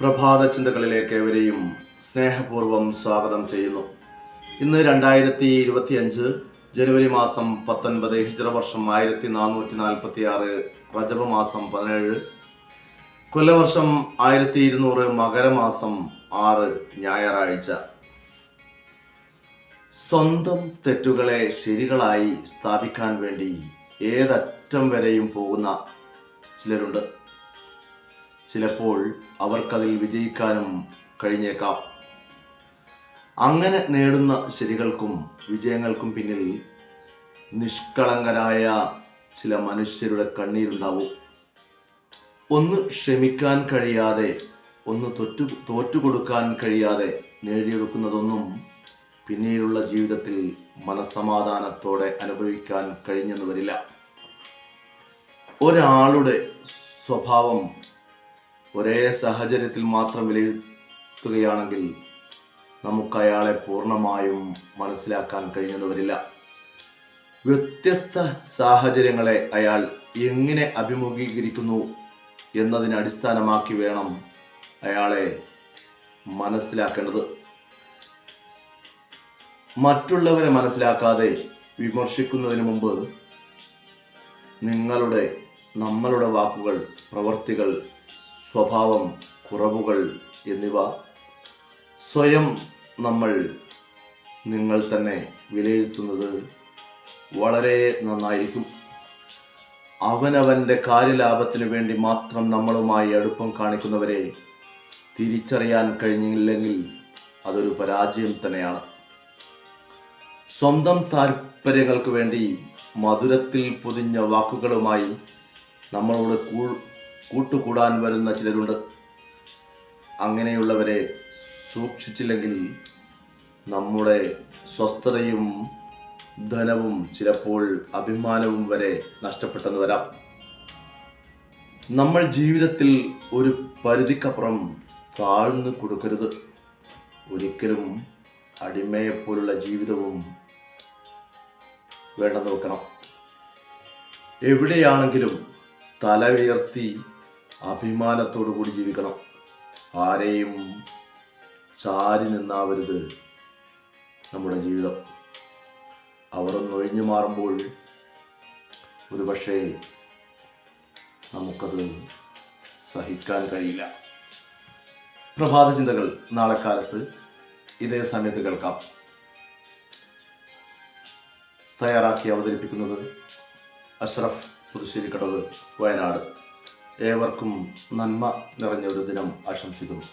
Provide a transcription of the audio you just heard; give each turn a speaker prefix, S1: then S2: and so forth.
S1: പ്രഭാത ചിന്തകളിലേക്ക് ഏവരെയും സ്നേഹപൂർവം സ്വാഗതം ചെയ്യുന്നു. ഇന്ന് രണ്ടായിരത്തി ഇരുപത്തി അഞ്ച് ജനുവരി മാസം പത്തൊൻപത് ഹിജറ വർഷം ആയിരത്തി നാനൂറ്റി നാൽപ്പത്തി ആറ് റജബ് മാസം പതിനേഴ് കൊല്ലവർഷം ആയിരത്തി ഇരുന്നൂറ് മകരമാസം ആറ് ഞായറാഴ്ച. സ്വന്തം തെറ്റുകളെ ശരികളായി സ്ഥാപിക്കാൻ വേണ്ടി ഏതറ്റം വരെയും പോകുന്ന ചിലരുണ്ട്. ചിലപ്പോൾ അവർക്കതിൽ വിജയിക്കാനും കഴിഞ്ഞേക്കാം. അങ്ങനെ നേടുന്ന ശരികൾക്കും വിജയങ്ങൾക്കും പിന്നിൽ നിഷ്കളങ്കരായ ചില മനുഷ്യരുടെ കണ്ണീരുണ്ടാവും. ഒന്ന് ക്ഷമിക്കാൻ കഴിയാതെ ഒന്ന് തൊറ്റു തോറ്റുകൊടുക്കാൻ കഴിയാതെ നേടിയെടുക്കുന്നതൊന്നും പിന്നീടുള്ള ജീവിതത്തിൽ മനസമാധാനത്തോടെ അനുഭവിക്കാൻ കഴിഞ്ഞെന്ന് വരില്ല ഒരാളുടെ സ്വഭാവം ഒരേ സാഹചര്യത്തിൽ മാത്രം വിലയിരുത്തുകയാണെങ്കിൽ നമുക്ക് അയാളെ പൂർണമായും മനസ്സിലാക്കാൻ കഴിഞ്ഞെന്ന് വരില്ല വ്യത്യസ്ത സാഹചര്യങ്ങളെ അയാൾ എങ്ങനെ അഭിമുഖീകരിക്കുന്നു എന്നതിനെ അടിസ്ഥാനമാക്കി വേണം അയാളെ മനസ്സിലാക്കേണ്ടത്. മറ്റുള്ളവരെ മനസ്സിലാക്കാതെ വിമർശിക്കുന്നതിന് മുമ്പ് നിങ്ങളുടെ നമ്മളുടെ വാക്കുകൾ പ്രവർത്തികൾ സ്വഭാവം കുറവുകൾ എന്നിവ സ്വയം നമ്മൾ നിങ്ങൾ തന്നെ വിലയിരുത്തുന്നത് വളരെ നന്നായിരിക്കും. അവനവന്റെ കാര്യലാഭത്തിന് വേണ്ടി മാത്രം നമ്മളുമായി അടുപ്പം കാണിക്കുന്നവരെ തിരിച്ചറിയാൻ കഴിഞ്ഞില്ലെങ്കിൽ അതൊരു പരാജയം തന്നെയാണ്. സ്വന്തം താല്പര്യങ്ങൾക്ക് വേണ്ടി മധുരത്തിൽ പൊതിഞ്ഞ വാക്കുകളുമായി നമ്മളോട് കൂട്ടുകൂടാൻ വരുന്ന ചിലരുണ്ട്. അങ്ങനെയുള്ളവരെ സൂക്ഷിച്ചില്ലെങ്കിൽ നമ്മുടെ സ്വസ്ഥതയും ധനവും ചിലപ്പോൾ അഭിമാനവും വരെ നഷ്ടപ്പെട്ടെന്ന് വരാം. നമ്മൾ ജീവിതത്തിൽ ഒരു പരിധിക്കപ്പുറം താഴ്ന്നു കൊടുക്കരുത്. ഒരിക്കലും അടിമയെപ്പോലുള്ള ജീവിതവും വേണ്ടെന്ന് നോക്കണം എവിടെയാണെങ്കിലും തല ഉയർത്തി അഭിമാനത്തോടു കൂടി ജീവിക്കണം. ആരെയും ചാരി നിന്നാവരുത് നമ്മുടെ ജീവിതം. അവർ നൊഴിഞ്ഞു മാറുമ്പോൾ ഒരു പക്ഷേ നമുക്കത് സഹിക്കാൻ കഴിയില്ല. പ്രഭാത ചിന്തകൾ നാളെ കാലത്ത് ഇതേ സമയത്ത് കേൾക്കാം. തയ്യാറാക്കി അവതരിപ്പിക്കുന്നത് അഷ്റഫ് പുതുശ്ശേരിക്കടവ് വയനാട്. ഏവർക്കും നന്മ നിറഞ്ഞ ഒരു ദിനം ആശംസിക്കുന്നു.